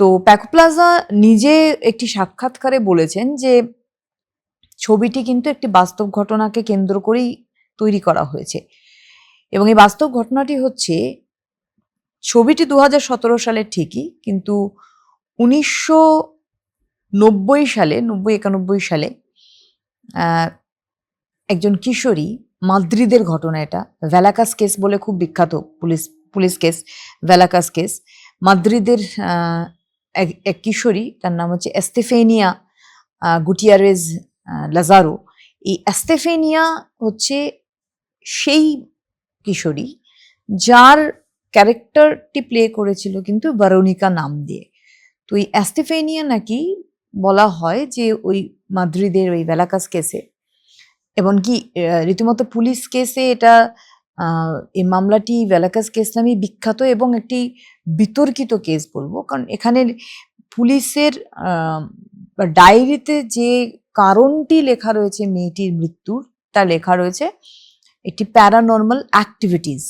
তো প্যাকোপ্লাজা নিজে একটি সাক্ষাৎকারে বলেছেন যে, ছবিটি কিন্তু একটি বাস্তব ঘটনাকে কেন্দ্র করেই তৈরি করা হয়েছে। এবং এই বাস্তব ঘটনাটি হচ্ছে, ছবিটি দু হাজার সতেরো সালে ঠিকই, কিন্তু উনিশশো নব্বই সালে, নব্বই একানব্বই সালে একজন কিশোরী মাদ্রিদের ঘটনা এটা, ভ্যালাকাস কেস বলে খুব বিখ্যাত পুলিশ পুলিশ কেস, ভ্যালাকাস কেস, মাদ্রিদের এক কিশোরী তার নাম হচ্ছে এস্তেফেনিয়া গুটিয়ারেজ লাজারো। এই এস্তেফেনিয়া হচ্ছে সেই কিশোরী যার ক্যারেক্টারটি প্লে করেছিল কিন্তু বারোনিকা নাম দিয়ে। তো এই অ্যাস্তেফেনিয়া নাকি বলা হয় যে ওই মাদ্রিদের ওই ভ্যালাকাস কেসে। এমনকি আহ, রীতিমতো পুলিশ কেসে এটা এই মামলাটি ভ্যালাকাস কেস নামে বিখ্যাত এবং একটি বিতর্কিত কেস বলব। কারণ এখানে পুলিশের ডায়েরিতে যে কারণটি লেখা রয়েছে মেয়েটির মৃত্যুর, তা লেখা রয়েছে একটি প্যারানর্মাল অ্যাক্টিভিটিস।